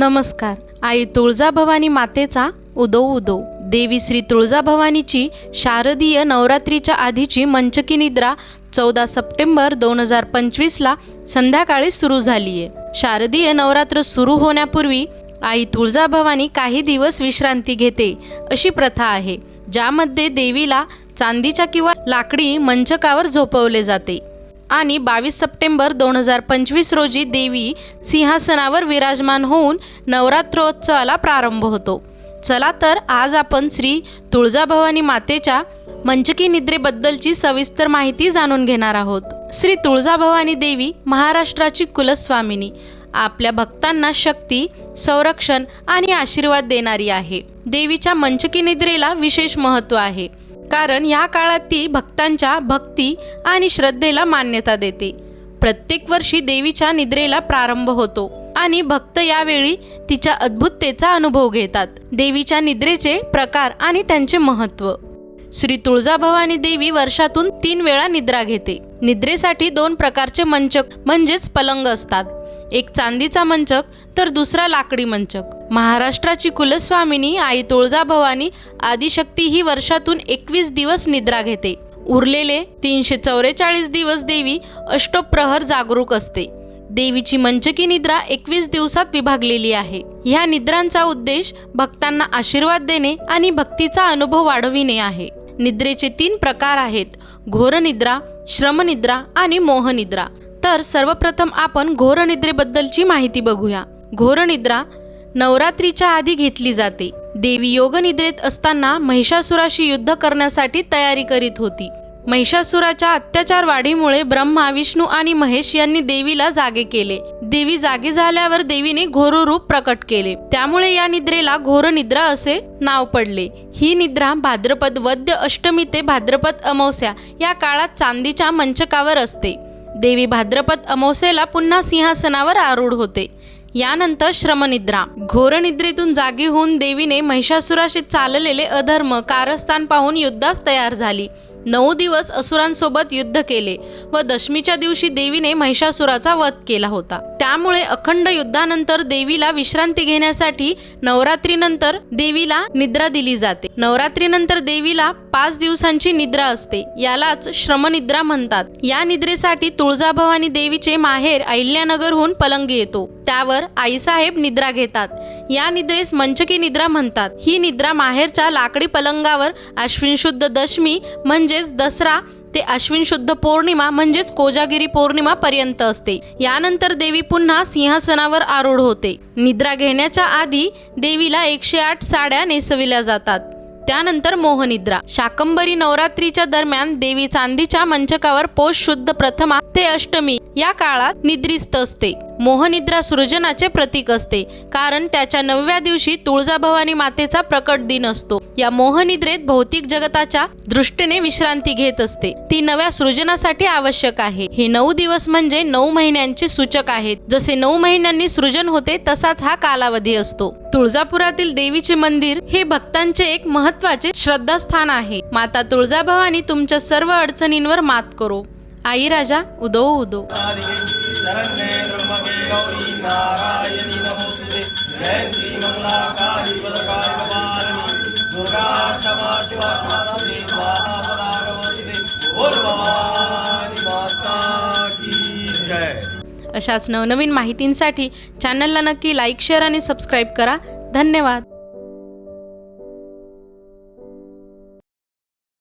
नमस्कार. आई तुळजाभवानी मातेचा उदो उदो. देवी श्री तुळजाभवानीची शारदीय नवरात्रीच्या आधीची मंचकी निद्रा चौदा सप्टेंबर दोन हजार पंचवीसला संध्याकाळी सुरू झाली आहे शारदीय नवरात्र सुरू होण्यापूर्वी आई तुळजाभवानी काही दिवस विश्रांती घेते अशी प्रथा आहे ज्यामध्ये देवीला चांदीच्या किंवा लाकडी मंचकावर झोपवले जाते. आणि बावीस सप्टेंबर दोन हजार पंचवीस रोजी देवी सिंहासनावर विराजमान होऊन नवरात्रोत्सवाला प्रारंभ होतो. चला तर आज आपण श्री तुळजाभवानी मातेच्या मंचकी निद्रेबद्दलची सविस्तर माहिती जाणून घेणार आहोत. श्री तुळजाभवानी देवी महाराष्ट्राची कुलस्वामिनी. आपल्या भक्तांना शक्ती संरक्षण आणि आशीर्वाद देणारी आहे. देवीच्या मंचकी निद्रेला विशेष महत्त्व आहे. कारण या काळात ती भक्तांच्या भक्ती आणि श्रद्धेला मान्यता देते. प्रत्येक वर्षी देवीच्या निद्रेला प्रारंभ होतो आणि भक्त यावेळी तिच्या अद्भुततेचा अनुभव घेतात. देवीच्या निद्रेचे प्रकार आणि त्यांचे महत्त्व. श्री तुळजाभवानी देवी वर्षातून तीन वेळा निद्रा घेते. निद्रेसाठी दोन प्रकारचे मंचक म्हणजेच पलंग असतात. एक चांदीचा मंचक तर दुसरा लाकडी मंचक. महाराष्ट्राची कुलस्वामिनी आई तुळजाभवानी आदिशक्ती ही वर्षातून एकवीस दिवस निद्रा घेते. उरलेले तीनशे चौवेचाळीस दिवस देवी अष्टप्रहर जागरूक असते. देवीची मंचकी निद्रा एकवीस दिवसात विभागलेली आहे. ह्या निद्रांचा उद्देश भक्तांना आशीर्वाद देणे आणि भक्तीचा अनुभव वाढविणे आहे. निद्रेचे तीन प्रकार आहेत. घोरनिद्रा श्रमनिद्रा आणि मोहनिद्रा. तर सर्वप्रथम आपण घोरनिद्रेबद्दलची माहिती बघूया. घोरनिद्रा नवरात्रीच्या आधी घेतली जाते. देवी योगनिद्रेत असताना महिषासुराशी युद्ध करण्यासाठी तयारी करीत होती. महिषासुराच्या अत्याचार वाढीमुळे ब्रह्मा विष्णू आणि महेश यांनी देवीला जागे केले. देवी जागे झाल्यावर देवीने घोर रूप प्रकट केले. त्यामुळे या निद्रेला घोर निद्रा असे नाव पडले. ही निद्रा भाद्रपद वद्य अष्टमी ते भाद्रपद अमावस्या या काळात चांदीच्या मंचकावर असते. देवी भाद्रपद अमावस्येला पुन्हा सिंहासनावर आरूढ होते. यानंतर श्रमनिद्रा. घोरनिद्रेतून जागी होऊन देवीने महिषासुराशी चाललेले अधर्म कारस्थान पाहून युद्धास तयार झाली. नऊ दिवस असुरांसोबत युद्ध केले व दशमीच्या दिवशी देवीने महिषासुराचा वध केला होता. त्यामुळे अखंड युद्धानंतर देवीला विश्रांती घेण्यासाठी नवरात्रीनंतर देवीला निद्रा दिली जाते. नवरात्रीनंतर देवीला पाच दिवसांची निद्रा असते. यालाच श्रमनिद्रा म्हणतात. या निद्रेसाठी तुळजाभवानी देवीचे माहेर अहिल्यानगरहून पलंग येतो. त्यावर आईसाहेब निद्रा घेतात. या निद्रेस मंचकी निद्रा म्हणतात. ही निद्रा माहेरच्या लाकडी पलंगावर अश्विन शुद्ध दशमी म्हणजेच दसरा ते अश्विन शुद्ध पौर्णिमा म्हणजेच कोजागिरी पौर्णिमा पर्यंत असते. यानंतर देवी पुन्हा सिंहासनावर आरूढ होते. निद्रा घेण्याच्या आधी देवीला एकशे आठ साड्या नेसविल्या जातात. त्यानंतर मोहनिद्रा. शाकंबरी नवरात्रीच्या दरम्यान देवी चांदीच्या मंचकावर पौष शुद्ध प्रथमा ते अष्टमी. या काळात निद्रिस्त असते. मोहनिद्रा सृजनाचे प्रतीक असते. कारण त्याच्या नवव्या दिवशी तुळजाभवानी मातेचा प्रकट दिन असतो. या मोहनिद्रेत भौतिक जगताच्या दृष्टीने विश्रांती घेत असते. ती नव्या सृजनासाठी आवश्यक आहे. हे नऊ दिवस म्हणजे नऊ महिन्यांचे सूचक आहेत. जसे नऊ महिन्यांनी सृजन होते तसाच हा कालावधी असतो. तुळजापुरातील देवीचे मंदिर हे भक्तांचे एक महत्त्वाचे श्रद्धास्थान आहे. माता तुळजाभवानी तुमच्या सर्व अडचणींवर मात करो. आई राजा उदो उदो. अशाच नवनवीन माहितींसाठी चॅनलला नक्की लाईक शेअर आणि सबस्क्राईब करा. धन्यवाद.